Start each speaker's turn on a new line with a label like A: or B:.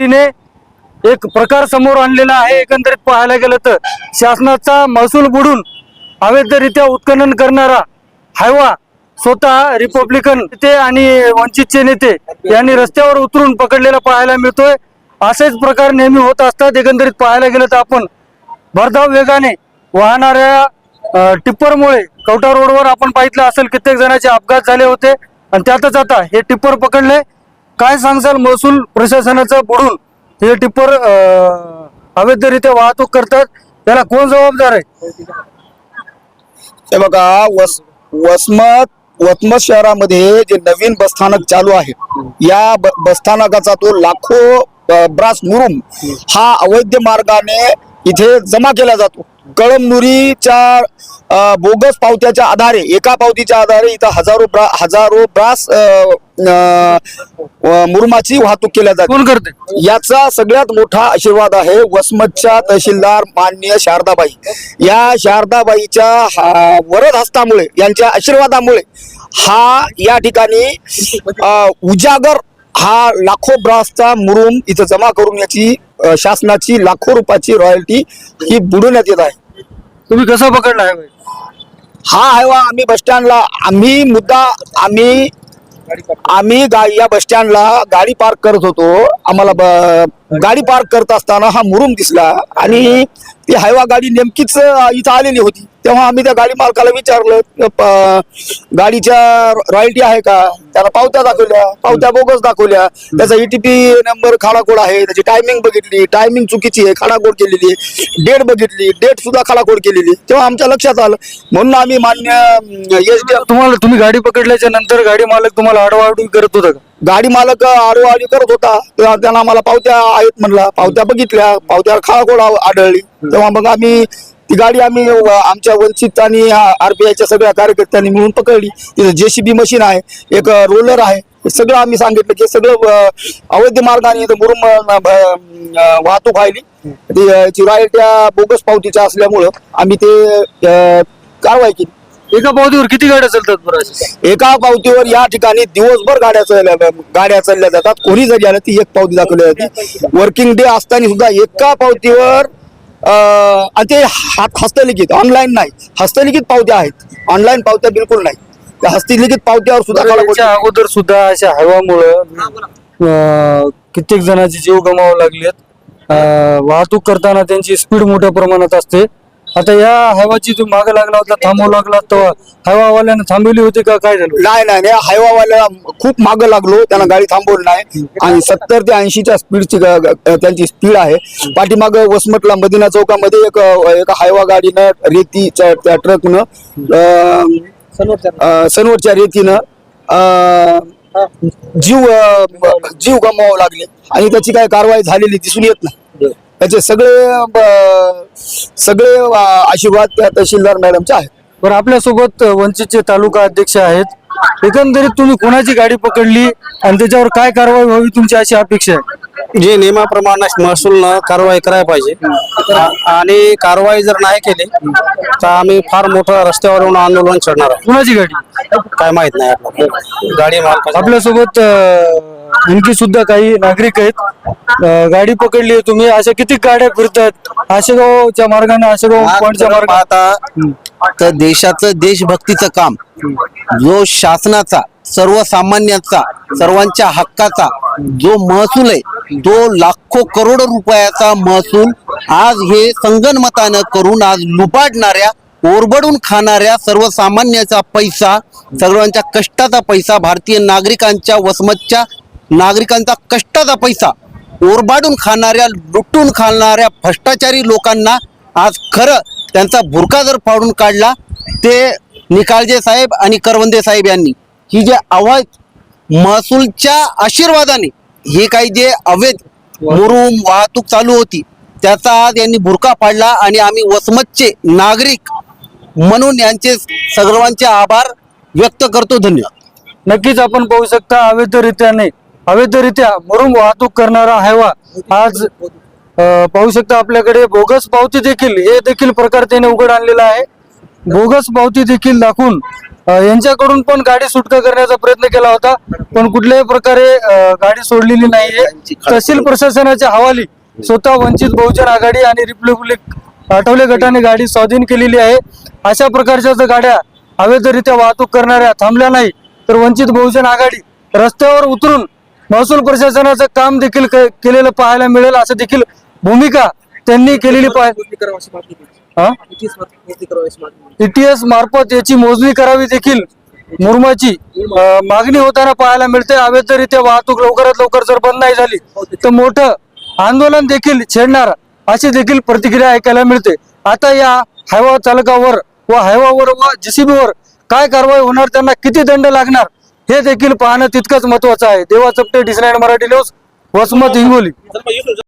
A: तिने एक प्रकार समोर आणलेला आहे. एकंदरीत पाहायला गेलं तर शासनाचा महसूल बुडून अवैधरित्या उत्खनन करणारा हायवा स्वतः रिपब्लिकन नेते आणि वंचितचे नेते यांनी रस्त्यावर उतरून पकडलेला पाहायला मिळतोय. असेच प्रकार नेहमी होत असतात. एकंदरीत पाहायला गेलं तर आपण भरधाव वेगाने वाहणाऱ्या टिप्परमुळे कवठा रोडवर आपण पाहितलं असेल कित्येक जणांचे अपघात झाले होते. आणि त्यातच आता हे टिप्पर पकडले. काय सांगसाल महसूल प्रशासनाचं बुडून? हे टिप्पर अवैधरित्या वाहतूक करतात. त्याला कोण जबाबदार आहे?
B: हे बघा वस वसमत वसमत शहरामध्ये जे नवीन बसस्थानक चालू आहे या बसस्थानकाचा तो लाखो ब्रास मुरुम हा अवैध मार्गाने इथे जमा केला जातो. कळमनुरीच्या बोगस पावत्याच्या आधारे एका पावतीच्या आधारे इथं हजारो ब्रा हजारो ब्रास मुरुमाची वाहतूक केल्या जाते. याचा सगळ्यात मोठा आशीर्वाद आहे वसमतच्या तहसीलदार मान्य शारदाबाई. या शारदाबाईच्या वरद हस्तामुळे यांच्या आशीर्वादामुळे हा या ठिकाणी उजागर हा लाखो ब्रासचा मुरुम इथं जमा करून याची शासनाची लाखो रुपयाची रॉयल्टी ही बुडवण्यात येत आहे.
A: तुम्ही कसा पकडला आहे?
B: हा हायवा आम्ही बस स्टँडला आम्ही मुद्दा आम्ही आम्ही या बस स्टँडला गाडी पार्क करत होतो. आम्हाला गाडी पार्क करत असताना हा मुरुम दिसला आणि ती हायवा गाडी नेमकीच इथं आलेली होती. तेव्हा आम्ही त्या गाडी मालकाला विचारलं गाडीच्या रॉयल्टी आहे का? त्याला पावत्या दाखवल्या पावत्या बोगस दाखवल्या. त्याचा ईटीपी नंबर खाडाखोड आहे त्याची टायमिंग बघितली टायमिंग चुकीची आहे खाडाखोड केलेली आहे. डेट बघितली डेट सुद्धा खाडाखोड केलेली. तेव्हा आमच्या लक्षात आलं. म्हणून आम्ही मान्य एस डी
A: तुम्हाला तुम्ही गाडी पकडल्याच्या नंतर गाडी मालक तुम्हाला आडवाडवी करत होता का?
B: गाडी मालक आरोआडी करत होता. तेव्हा त्यांना आम्हाला पावत्या आहेत म्हणला. पावत्या बघितल्या. पावत्यावर खाळखोड आढळली. तेव्हा मग आम्ही ती गाडी आम्ही आमच्या वंचित आणि आरपीआयच्या सगळ्या कार्यकर्त्यांनी मिळून पकडली. तिथं जेसीबी मशीन आहे एक रोलर आहे सगळं आम्ही सांगितलं की सगळं अवैध मार्गाने इथं मुरुम वाहतूक व्हायली ती रॉयल्ट्या बोगस पावतीच्या असल्यामुळं आम्ही ते कारवाई केली.
A: एका पावतीवर किती गाड्या चालतात?
B: एका पावतीवर या ठिकाणी दिवसभर गाड्या चालल्या गाड्या चालल्या जातात. कोणी जरी आलं ती एक पावती दाखवली जाते. वर्किंग डे असताना सुद्धा एका पावतीवर ते हात हस्तलिखित ऑनलाईन नाही. हस्तलिखित पावत्या आहेत. ऑनलाईन पावत्या बिलकुल नाही. त्या हस्तलिखित पावत्यावर सुद्धा
A: अगोदर सुद्धा अशा हवामुळं कित्येक जणांचे जीव गमावे लागलेत. अं, वाहतूक करताना त्यांची स्पीड मोठ्या प्रमाणात असते. आता या हवाची तू मागे लागला होता थांबू लागला तर हवावाल्यानं थांबवली होती का? काय झालं?
B: नाही नाही नाही. हायवावाल्याला खूप मागं लागलो. त्यांना गाडी थांबवली नाही. आणि सत्तर ते ऐंशीच्या स्पीडची त्यांची स्पीड आहे. पाठीमाग वसमतला मदिना चौकामध्ये एक एका हायवा गाडीनं रेतीच्या त्या ट्रकनं अं, अं, सनवरच्या रेतीनं अं, जीव अं, जीव गमवावं लागले. आणि त्याची काय कारवाई झालेली दिसून येत नाही. त्याचे सगळे सगळे आशीर्वाद त्या तहसीलदार मॅडमचे आहेत.
A: बरं आपल्यासोबत वंचितचे तालुका अध्यक्ष आहेत. एकंदरीत तुम्ही कोणाची गाडी पकडली आणि त्याच्यावर काय कारवाई व्हावी तुमची अशी अपेक्षा आहे?
C: जे नियमाप्रमाणे महसूल कारवाई करायला पाहिजे. आणि कारवाई जर नाही केली तर आम्ही फार मोठं रस्त्यावर येऊन आंदोलन छेडणार आहोत.
A: कोणाची गाडी?
C: काय माहीत नाही आपल्याला. गाडी मालकाचं.
A: आपल्यासोबत आणखी सुद्धा काही नागरिक आहेत. गाडी पकडली आहे तुम्ही. अशा किती गाड्या फिरतात? आशेगावच्या मार्गाने आशेगाव पॉईंटच्या मार्गाने.
D: पाहता तर देशाचं देशभक्तीचं काम जो शासनाचा सर्वसामान्यांचा सर्वांच्या हक्काचा जो महसूल आहे तो लाखो करोड रुपयाचा महसूल आज हे संगनमतानं करून आज लुबाडणाऱ्या ओरबडून खाणाऱ्या सर्वसामान्याचा पैसा सर्वांच्या कष्टाचा पैसा भारतीय नागरिकांच्या वसमतच्या नागरिकांचा कष्टाचा पैसा ओरबाडून खाणाऱ्या लुटून खाणाऱ्या भ्रष्टाचारी लोकांना आज खरं त्यांचा भुरका जर फाडून काढला ते निकाळजे साहेब आणि करवंदे साहेब यांनी. ही जे अवैध महसूलच्या आशीर्वादाने हे काही जे अवैध मुरुम वाहतूक चालू होती त्याचा आज यांनी भुरका पाडला आणि आम्ही वसमतचे नागरिक म्हणून यांचे सर्वांचे आभार व्यक्त करतो. धन्यवाद.
A: नक्कीच आपण पाहू शकता अवैधरित्याने अवैधरित्या मुरुम वाहतूक करणारा हायवा आज पाहू शकता आपल्याकडे. बोगस पावती देखील हे देखील प्रकार त्याने उघड आणलेला आहे. बोगस पावती देखील दाखवून यांच्याकडून पण गाडी सुटका करण्याचा प्रयत्न केला होता. पण कुठल्याही प्रकारे गाडी सोडलेली नाहीये. तहसील प्रशासनाच्या हवाली स्वतः वंचित बहुजन आघाडी आणि रिपब्लिक आठवले गटाने गाडी स्वाधीन केलेली आहे. अशा प्रकारच्या जर गाड्या अवैधरित्या वाहतूक करणाऱ्या थांबल्या नाही तर वंचित बहुजन आघाडी रस्त्यावर उतरून महसूल प्रशासनाचं काम देखील केलेलं पाहायला मिळेल असं देखील भूमिका त्यांनी केलेली पाह ईटीएस मार्फत याची मोजणी करावी देखील मुरमाची मागणी होताना पाहायला मिळते. अवैधरित्या वाहतूक लवकरात लवकर जर बंद नाही झाली तर मोठं आंदोलन देखील छेडणार अशी देखील प्रतिक्रिया ऐकायला मिळते. आता या हायवा चालकावर व हायवावर व जेसीबीवर काय कारवाई होणार त्यांना किती दंड लागणार हे देखील पाहणं तितकंच महत्वाचं आहे. Deva Chapate design Marathi news Vasmat Hingoli.